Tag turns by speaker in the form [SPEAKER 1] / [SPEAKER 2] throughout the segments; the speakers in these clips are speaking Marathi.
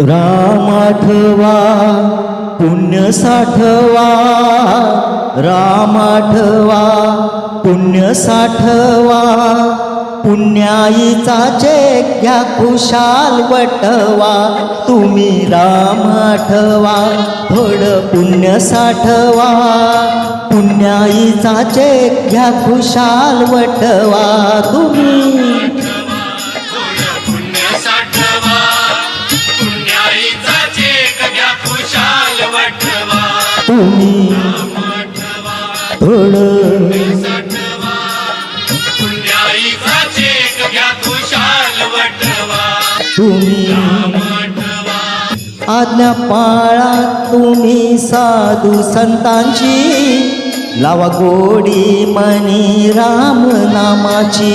[SPEAKER 1] राम आठवा पुण्य साठवा. राम आठवा पुण्य साठवा. पुण्याईचा चेक घ्या खुशाल वटवा. तुम्ही राम आठवा थोडं पुण्य साठवा. पुण्याईचा चेक घ्या खुशाल वटवा. तुम्ही थोडं तुम्ही आज्ञा पाळा तुम्ही साधू संतांची. लावा गोडी मनी राम नामाची.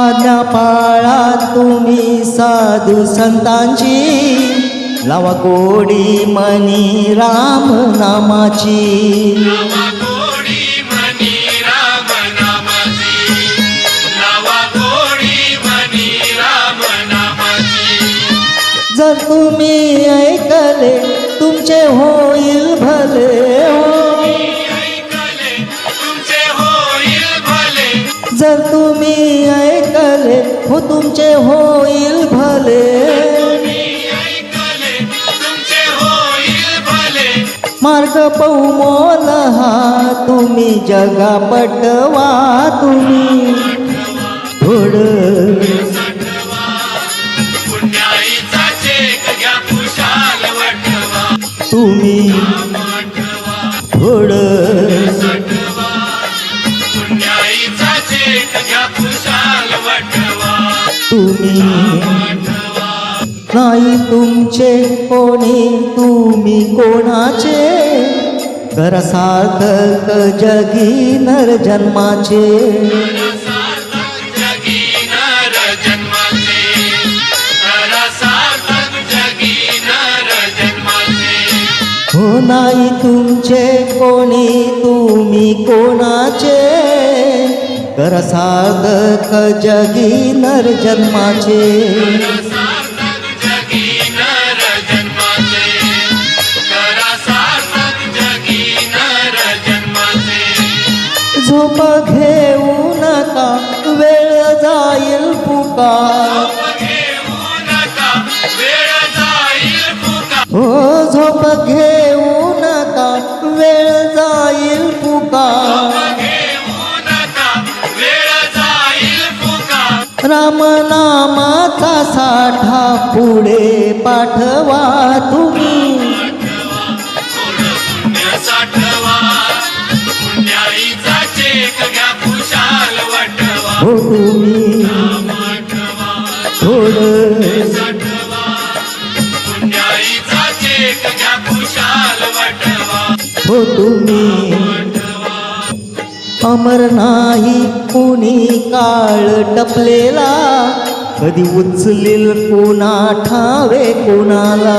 [SPEAKER 1] आज्ञा पाळा तुम्ही साधू संतांची. लावा कोडी मनी राम नामाची. तुमचे होईल भले. मार्ग पाहू मोल हा तुम्ही जगा पटवा तुम्ही. थोड
[SPEAKER 2] पुण्याईचा चेक
[SPEAKER 1] तुम्ही तुम्ही. नाही तुमचे कोणी तुम्ही कोणाचे? कर सार्थक जगी नर जन्माचे
[SPEAKER 2] जगी नर जन्माचे.
[SPEAKER 1] हो नाही तुमचे कोणी तुम्ही कोणाचे? कर साधक जगी नर जन्माचे. झोप घेऊ नका वेळ जाईल पुकार. पुढे पाठवा तुम्ही. हो तुम्ही. थोडं हो तुम्ही. अमर नाही कुणी काळ टपलेला. कधी उचलील पुन्हा ठावे कोणाला?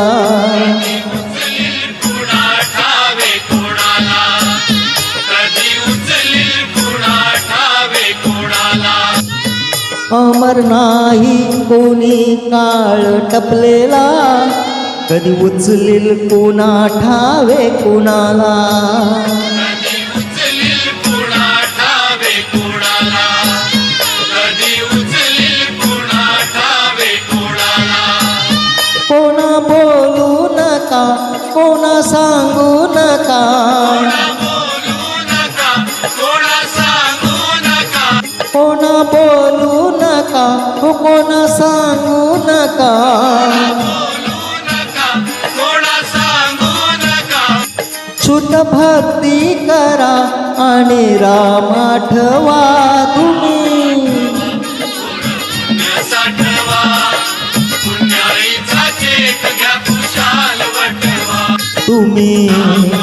[SPEAKER 2] कुणा ठावे कोणाला
[SPEAKER 1] अमर नाही कोणी काळ टपलेला. कधी उचलील पुन्हा ठावे कोणाला? सांगू नका.
[SPEAKER 2] कोण
[SPEAKER 1] कोणा बोलू नका हो कोणा सांगू नका. छुट भक्ती करा आणि राम आठवा तुम्ही.
[SPEAKER 2] पुण्याईचा